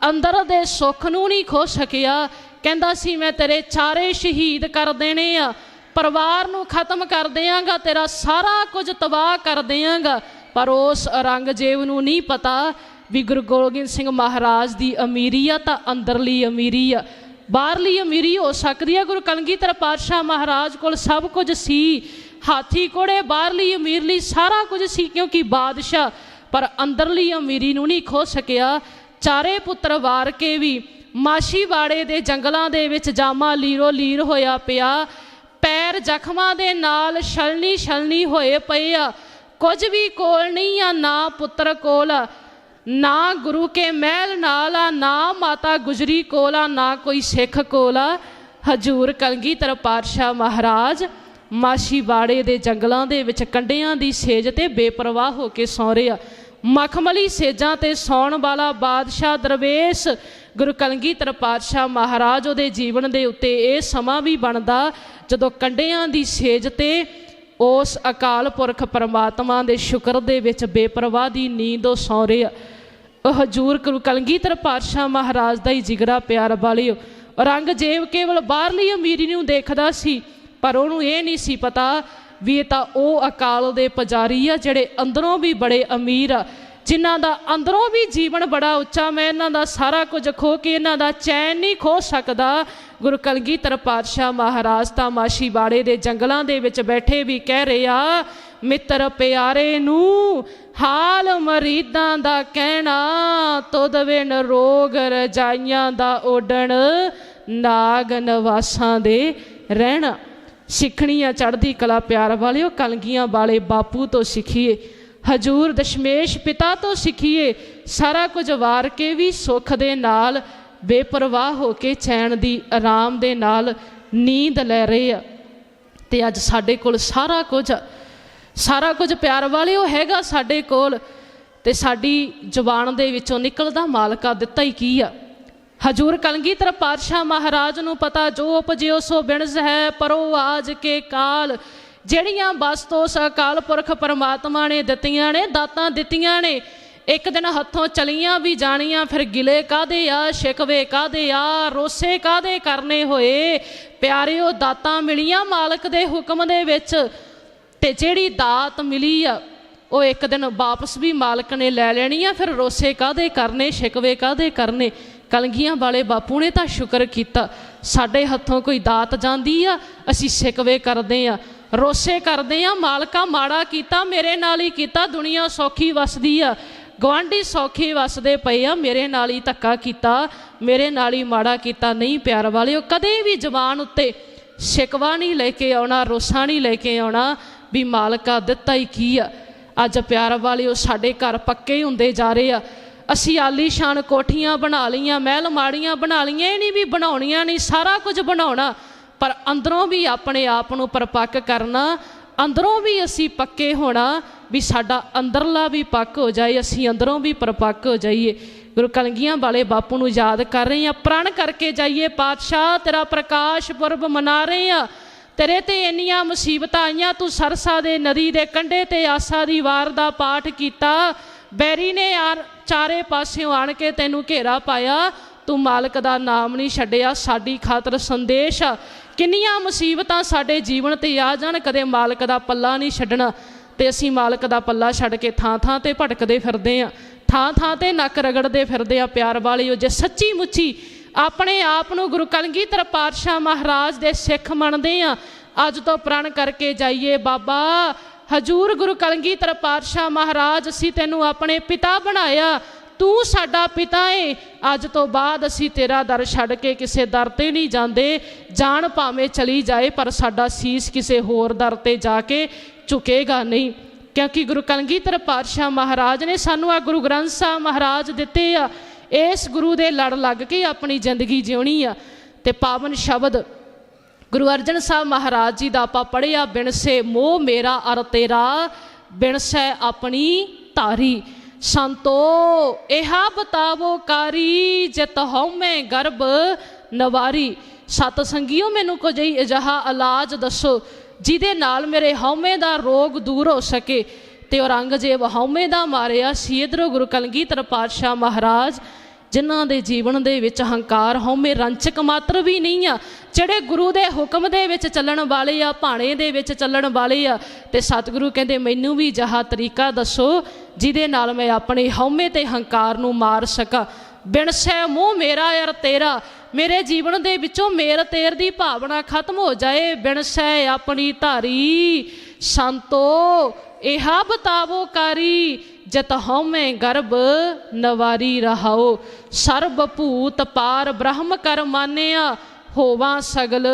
ਅੰਦਰ ਦੇ ਸੁੱਖ ਨੂੰ ਨਹੀਂ ਖੋ ਸਕਿਆ। ਕਹਿੰਦਾ ਸੀ, ਮੈਂ ਤੇਰੇ ਚਾਰੇ ਸ਼ਹੀਦ ਕਰ ਦੇਣੇ ਆ, ਪਰਿਵਾਰ ਨੂੰ ਖਤਮ ਕਰ ਦਿਆਂਗਾ ਤੇਰਾ ਸਾਰਾ ਕੁਝ ਤਬਾਹ ਕਰ ਦਿਆਂਗਾ ਪਰ ਉਸ ਔਰੰਗਜ਼ੇਬ ਨੂੰ ਨਹੀਂ ਪਤਾ ਵੀ ਗੁਰੂ ਗੋਬਿੰਦ ਸਿੰਘ ਮਹਾਰਾਜ ਦੀ ਅਮੀਰੀ ਆ ਤਾਂ ਅੰਦਰਲੀ ਅਮੀਰੀ ਆ। ਬਾਹਰਲੀ ਅਮੀਰੀ ਹੋ ਸਕਦੀ ਆ। ਗੁਰੂ ਕਲਗੀਧਰ ਪਾਤਸ਼ਾਹ ਮਹਾਰਾਜ ਕੋਲ ਸਭ ਕੁਝ ਸੀ। ਹਾਥੀ ਕੋੜੇ ਬਾਹਰਲੀ ਅਮੀਰਲੀ ਸਾਰਾ ਕੁਝ ਸੀ ਕਿਉਂਕਿ ਬਾਦਸ਼ਾਹ, ਪਰ ਅੰਦਰਲੀ ਅਮੀਰੀ ਨੂੰ ਨਹੀਂ ਖੋ ਸਕਿਆ। ਚਾਰੇ ਪੁੱਤਰ ਵਾਰ ਕੇ ਵੀ ਮਾਸ਼ੀਵਾੜੇ ਦੇ ਜੰਗਲਾਂ ਦੇ ਵਿੱਚ ਜਾਮਾ ਲੀਰੋ ਲੀਰ ਹੋਇਆ ਪਿਆ। ਪੈਰ ਜ਼ਖਮਾਂ ਦੇ ਨਾਲ ਛਲਣੀ ਛਲਣੀ ਹੋਏ ਪਏ ਆ। ਕੁਝ ਵੀ ਕੋਲ ਨਹੀਂ ਆ, ਨਾ ਪੁੱਤਰ ਕੋਲ ਆ। ਨਾ ਗੁਰੂ ਕੇ ਮਹਿਲ ਨਾਲ ਆ, ਨਾ ਮਾਤਾ ਗੁਜਰੀ ਕੋਲ ਆ, ਨਾ ਕੋਈ ਸਿੱਖ ਕੋਲ ਆ। ਹਜੂਰ ਕਲਗੀਧਰ ਪਾਤਸ਼ਾਹ ਮਹਾਰਾਜ ਮਾਸ਼ੀਵਾੜੇ ਦੇ ਜੰਗਲਾਂ ਦੇ ਵਿੱਚ ਕੰਡਿਆਂ ਦੀ ਸੇਜ ਤੇ ਬੇਪਰਵਾਹ ਹੋ ਕੇ ਸੌਂ ਰਿਹਾ ਮਖਮਲੀ ਸੇਜਾਂ ਤੇ ਸੌਣ ਵਾਲਾ ਬਾਦਸ਼ਾਹ ਦਰਵੇਸ਼, ਗੁਰੂ ਕਲਗੀਧਰ ਪਾਤਸ਼ਾਹ ਮਹਾਰਾਜ ਉਹਦੇ ਜੀਵਨ ਦੇ ਉੱਤੇ ਇਹ ਸਮਾਂ ਵੀ ਬਣਦਾ, ਜਦੋਂ ਕੰਡਿਆਂ ਦੀ ਸੇਜ ਤੇ ਉਸ ਅਕਾਲ ਪੁਰਖ ਪਰਮਾਤਮਾ ਦੇ ਸ਼ੁਕਰ ਦੇ ਵਿੱਚ ਬੇਪਰਵਾਹ ਦੀ ਨੀਂਦ ਉਹ ਸੌਂ ਰਿਹਾ ਉਹ ਹਜੂਰ ਗੁਰੂ ਕਲਗੀਧਰ ਪਾਤਸ਼ਾਹ ਮਹਾਰਾਜ ਦਾ ਹੀ ਜਿਗਰਾ ਪਿਆਰ ਵਾਲਿਓ ਔਰੰਗਜ਼ੇਬ ਕੇਵਲ ਬਾਹਰਲੀ ਅਮੀਰੀ ਨੂੰ ਦੇਖਦਾ ਸੀ, ਪਰ ਉਹਨੂੰ ਇਹ ਨਹੀਂ ਸੀ ਪਤਾ ਵੀ ਇਹ ਤਾਂ ਉਹ ਅਕਾਲ ਦੇ ਪੁਜਾਰੀ ਆ ਜਿਹੜੇ ਅੰਦਰੋਂ ਵੀ ਬੜੇ ਅਮੀਰ ਆ, ਜਿਨ੍ਹਾਂ ਦਾ ਅੰਦਰੋਂ ਵੀ ਜੀਵਨ ਬੜਾ ਉੱਚਾ, ਮੈਂ ਇਹਨਾਂ ਦਾ ਸਾਰਾ ਕੁਝ ਖੋ ਕੇ ਇਹਨਾਂ ਦਾ ਚੈਨ ਨਹੀਂ ਖੋ ਸਕਦਾ। ਗੁਰੂ ਕਲਗੀਧਰ ਪਾਤਸ਼ਾਹ ਮਹਾਰਾਜ ਤਾਂ ਮਾਸ਼ੀਵਾੜੇ ਦੇ ਜੰਗਲਾਂ ਦੇ ਵਿੱਚ ਬੈਠੇ ਵੀ ਕਹਿ ਰਿਹਾ ਮਿੱਤਰ ਪਿਆਰੇ ਨੂੰ, ਹਾਲ ਮਰੀਦਾਂ ਦਾ ਕਹਿਣਾ, ਤੁਧ ਵਿਨ ਰੋਗ ਰਜਾਈਆਂ ਦਾ ਓਡਣ ਨਾਗ ਨਵਾਸਾਂ ਦੇ ਰਹਿਣਾ। ਸਿੱਖਣੀਆਂ ਚੜ੍ਹਦੀ ਕਲਾ ਪਿਆਰ ਵਾਲਿਓ, ਕਲਗੀਆਂ ਵਾਲੇ ਬਾਪੂ ਤੋਂ ਸਿੱਖੀਏ। ਹਜੂਰ ਦਸ਼ਮੇਸ਼ ਪਿਤਾ ਤੋਂ ਸਿੱਖੀਏ। ਸਾਰਾ ਕੁਝ ਵਾਰ ਕੇ ਵੀ ਸੁੱਖ ਦੇ ਨਾਲ, ਬੇਪਰਵਾਹ ਹੋ ਕੇ ਚੈਨ ਦੀ ਆਰਾਮ ਦੇ ਨਾਲ ਨੀਂਦ ਲੈ ਰਹੇ ਆ। ਤੇ ਅੱਜ ਸਾਡੇ ਕੋਲ ਸਾਰਾ ਕੁਝ ਸਾਰਾ ਕੁਝ ਪਿਆਰ ਵਾਲਿਓ ਹੈਗਾ ਸਾਡੇ ਕੋਲ ਤੇ ਸਾਡੀ ਜ਼ੁਬਾਨ ਦੇ ਵਿੱਚੋਂ ਨਿਕਲਦਾ ਮਾਲਕਾ ਦਿੱਤਾ ਹੀ ਕੀ ਆ। ਹਜੂਰ ਕਲਗੀਧਰ ਪਾਤਸ਼ਾਹ ਮਹਾਰਾਜ ਨੂੰ ਪਤਾ ਜੋ ਉਪਜਿਓ ਸੋ ਬਿਣਸ ਹੈ, ਪਰੋ ਆਜ ਕੇ ਕਾਲ। ਜਿਹੜੀਆਂ ਬਸ ਤੋਂ ਉਸ ਅਕਾਲ ਪੁਰਖ ਪਰਮਾਤਮਾ ਨੇ ਦਿੱਤੀਆਂ ਨੇ, ਦਾਤਾਂ ਦਿੱਤੀਆਂ ਨੇ, ਇੱਕ ਦਿਨ ਹੱਥੋਂ ਚਲੀਆਂ ਵੀ ਜਾਣੀਆਂ, ਫਿਰ ਗਿਲੇ ਕਾਦੇ ਆ, ਸ਼ਿਕਵੇ ਕਾਦੇ ਆ, ਰੋਸੇ ਕਾਦੇ ਕਰਨੇ ਹੋਏ? ਪਿਆਰਿਓ, ਦਾਤਾਂ ਮਿਲੀਆਂ ਮਾਲਕ ਦੇ ਹੁਕਮ ਦੇ ਵਿੱਚ। ਤੇ ਜਿਹੜੀ ਦਾਤ ਮਿਲੀ ਆ, ਉਹ ਇੱਕ ਦਿਨ ਵਾਪਸ ਵੀ ਮਾਲਕ ਨੇ ਲੈ ਲੈਣੀ ਆ, ਫਿਰ ਰੋਸੇ ਕਾਦੇ ਕਰਨੇ, ਸ਼ਿਕਵੇ ਕਾਦੇ ਕਰਨੇ, ਕਲਗੀਆਂ ਵਾਲੇ ਬਾਪੂ ਨੇ ਤਾਂ ਸ਼ੁਕਰ ਕੀਤਾ। ਸਾਡੇ ਹੱਥੋਂ ਕੋਈ ਦਾਤ ਜਾਂਦੀ ਆ, ਅਸੀਂ ਸ਼ਿਕਵੇ ਕਰਦੇ ਆ। ਰੋਸੇ ਕਰਦੇ ਆ, ਮਾਲਕਾ ਮਾੜਾ ਕੀਤਾ, ਮੇਰੇ ਨਾਲ ਹੀ ਕੀਤਾ, ਦੁਨੀਆ ਸੌਖੀ ਵਸਦੀ ਆ। ਗਵਾਂਢੀ ਸੌਖੀ ਵਸਦੇ ਪਏ ਆ, ਮੇਰੇ ਨਾਲ ਹੀ ਧੱਕਾ ਕੀਤਾ, ਮੇਰੇ ਨਾਲ ਹੀ ਮਾੜਾ ਕੀਤਾ, ਨਹੀਂ ਪਿਆਰ ਵਾਲਿਓ, ਕਦੇ ਵੀ ਜ਼ਬਾਨ ਉੱਤੇ ਸ਼ਿਕਵਾ ਨਹੀਂ ਲੈ ਕੇ ਆਉਣਾ, ਰੋਸਾ ਨਹੀਂ ਲੈ ਕੇ ਆਉਣਾ ਵੀ ਮਾਲਕਾ ਦਿੱਤਾ ਹੀ ਕੀ ਆ? ਅੱਜ ਪਿਆਰ ਵਾਲਿਓ ਸਾਡੇ ਘਰ ਪੱਕੇ ਹੁੰਦੇ ਜਾ ਰਹੇ ਆ। ਅਸੀਂ ਆਲੀਸ਼ਾਨ ਕੋਠੀਆਂ ਬਣਾ ਲਈਆਂ, ਮਹਿਲ ਮਾੜੀਆਂ ਬਣਾ ਲਈਆਂ, ਇਹ ਨਹੀਂ ਵੀ ਬਣਾਉਣੀਆਂ ਨਹੀਂ, ਸਾਰਾ ਕੁਝ ਬਣਾਉਣਾ। ਪਰ ਅੰਦਰੋਂ ਵੀ ਆਪਣੇ ਆਪ ਨੂੰ ਪਰਪੱਕ ਕਰਨਾ, ਅੰਦਰੋਂ ਵੀ ਅਸੀਂ ਪੱਕੇ ਹੋਣਾ ਵੀ ਸਾਡਾ ਅੰਦਰਲਾ ਵੀ ਪੱਕ ਹੋ ਜਾਏ, ਅਸੀਂ ਅੰਦਰੋਂ ਵੀ ਪਰਪੱਕ ਹੋ ਜਾਈਏ। ਗੁਰੂ ਕਲਗੀਆਂ ਵਾਲੇ ਬਾਪੂ ਨੂੰ ਯਾਦ ਕਰ ਰਹੇ ਆ ਪ੍ਰਣ ਕਰਕੇ ਜਾਈਏ, ਪਾਤਸ਼ਾਹ ਤੇਰਾ ਪ੍ਰਕਾਸ਼ ਪੁਰਬ ਮਨਾ ਰਹੇ ਆ ਤੇਰੇ ਤੇ ਇੰਨੀਆਂ ਮੁਸੀਬਤਾਂ ਆਈਆਂ, ਤੂੰ ਸਰਸਾ ਦੇ ਨਦੀ ਦੇ ਕੰਢੇ ਤੇ ਆਸਾ ਦੀ ਵਾਰ ਦਾ ਪਾਠ ਕੀਤਾ। ਬੈਰੀ ਨੇ ਆਰ ਚਾਰੇ ਪਾਸਿਓਂ ਆਣ ਕੇ ਤੈਨੂੰ ਘੇਰਾ ਪਾਇਆ। ਤੂੰ ਮਾਲਕ ਦਾ ਨਾਮ ਨਹੀਂ ਛੱਡਿਆ, ਸਾਡੀ ਖਾਤਰ ਸੰਦੇਸ਼ ਆ। ਕਿੰਨੀਆਂ ਮੁਸੀਬਤਾਂ ਸਾਡੇ ਜੀਵਨ ਤੇ ਆ ਜਾਣ, ਕਦੇ ਮਾਲਕ ਦਾ ਪੱਲਾ ਨਹੀਂ ਛੱਡਣਾ। ਤੇ ਅਸੀਂ ਮਾਲਕ ਦਾ ਪੱਲਾ ਛੱਡ ਕੇ ਥਾਂ ਥਾਂ ਤੇ ਭਟਕਦੇ ਫਿਰਦੇ ਆ। ਥਾਂ ਥਾਂ ਤੇ ਨੱਕ ਰਗੜਦੇ ਫਿਰਦੇ ਆ ਪਿਆਰ ਵਾਲਿਓ, ਜੇ ਸੱਚੀ ਮੁੱਚੀ ਆਪਣੇ ਆਪ ਨੂੰ ਗੁਰੂ ਕਲਗੀਧਰ ਪਾਤਸ਼ਾਹ ਮਹਾਰਾਜ ਦੇ ਸਿੱਖ ਮੰਨਦੇ ਆ। ਅੱਜ ਤੋਂ ਪ੍ਰਣ ਕਰਕੇ ਜਾਈਏ, ਬਾਬਾ, ਹਜੂਰ ਗੁਰੂ ਕਲਗੀਧਰ ਪਾਤਸ਼ਾਹ ਮਹਾਰਾਜ, ਅਸੀਂ ਤੈਨੂੰ ਆਪਣੇ ਪਿਤਾ ਬਣਾਇਆ। ਤੂੰ ਸਾਡਾ ਪਿਤਾ ਏ। ਅੱਜ ਤੋਂ ਬਾਅਦ ਅਸੀਂ ਤੇਰਾ ਦਰ ਛੱਡ ਕੇ ਕਿਸੇ ਦਰ ਤੇ ਨਹੀਂ ਜਾਂਦੇ। ਜਾਨ ਭਾਵੇਂ ਚਲੀ ਜਾਏ, ਪਰ ਸਾਡਾ ਸੀਸ ਕਿਸੇ ਹੋਰ ਦਰ ਤੇ ਜਾ ਕੇ ਝੁਕੇਗਾ ਨਹੀਂ। ਕਿਉਂਕਿ ਗੁਰੂ ਕਲਗੀਧਰ ਪਾਤਸ਼ਾਹ ਮਹਾਰਾਜ ਨੇ ਸਾਨੂੰ ਆ ਗੁਰੂ ਗ੍ਰੰਥ ਸਾਹਿਬ ਮਹਾਰਾਜ ਦਿੱਤੇ ਆ। ਇਸ ਗੁਰੂ ਦੇ ਲੜ ਲੱਗ ਕੇ ਆਪਣੀ ਜ਼ਿੰਦਗੀ ਜਿਉਣੀ ਆ। ਤੇ ਪਾਵਨ ਸ਼ਬਦ, ਗੁਰੂ ਅਰਜਨ ਸਾਹਿਬ ਮਹਾਰਾਜ ਜੀ ਦਾ ਆਪਾਂ ਪੜਿਆ ਬਿਨਸੇ ਮੋਹ ਮੇਰਾ ਅਰ ਤੇਰਾ ਬਿਨਸੈ ਆਪਣੀ ਧਾਰੀ। ਸੰਤੋ, ਇਹਾ ਬਤਾਵੋ ਕਾਰੀ, ਜਿਤ ਹਉਮੈ ਗਰਭ ਨਵਾਰੀ। ਸਤ ਸੰਗਿਓ ਮੈਨੂੰ ਕੋ ਜਈ ਅਜਹਾ ਇਲਾਜ ਦੱਸੋ, ਜਿਹਦੇ ਨਾਲ ਮੇਰੇ ਹਉਮੈ ਦਾ ਰੋਗ ਦੂਰ ਹੋ ਸਕੇ। ਤੇ ਔਰੰਗਜ਼ੇਬ ਹਉਮੈ ਦਾ ਮਾਰਿਆ ਸੀ ਇੱਧਰੋਂ ਗੁਰੂ ਕਲਗੀਧਰ ਪਾਤਸ਼ਾਹ ਮਹਾਰਾਜ, ਜਿਨ੍ਹਾਂ ਦੇ ਜੀਵਨ ਦੇ ਵਿੱਚ ਹੰਕਾਰ ਹਉਮੈ ਰੰਚਕ ਮਾਤਰ ਵੀ ਨਹੀਂ ਆ, ਜਿਹੜੇ ਗੁਰੂ ਦੇ ਹੁਕਮ ਦੇ ਵਿੱਚ ਚੱਲਣ ਵਾਲੇ ਆ, ਭਾਣੇ ਦੇ ਵਿੱਚ ਚੱਲਣ ਵਾਲੇ ਆ, ਤੇ ਸਤਿਗੁਰੂ ਕਹਿੰਦੇ, ਮੈਨੂੰ ਵੀ ਜਹਾ ਤਰੀਕਾ ਦੱਸੋ, ਜਿਹਦੇ ਨਾਲ ਮੈਂ ਆਪਣੇ ਹਉਮੈ ਤੇ ਹੰਕਾਰ ਨੂੰ ਮਾਰ ਸਕਾਂ। ਬਿਨਸੈ ਮੂੰਹ ਮੇਰਾ ਯਾਰ ਤੇਰਾ, ਮੇਰੇ ਜੀਵਨ ਦੇ ਵਿੱਚੋਂ ਮੇਰ ਤੇਰ ਦੀ ਭਾਵਨਾ ਖਤਮ ਹੋ ਜਾਏ ਬਿਨਸੈ ਆਪਣੀ ਧਾਰੀ। ਸੰਤੋ ਇਹਾ ਬਤਾਵੋ ਕਾਰੀ ਜਤ ਹਉਮੈ ਗਰਭ ਨਵਾਰੀ ਰਹਾਓ। ਸਰਬ ਭੂਤ ਪਾਰ ਬ੍ਰਹਮ ਕਰ ਮਾਨਿਆ, ਹੋਵਾਂ ਸਗਲ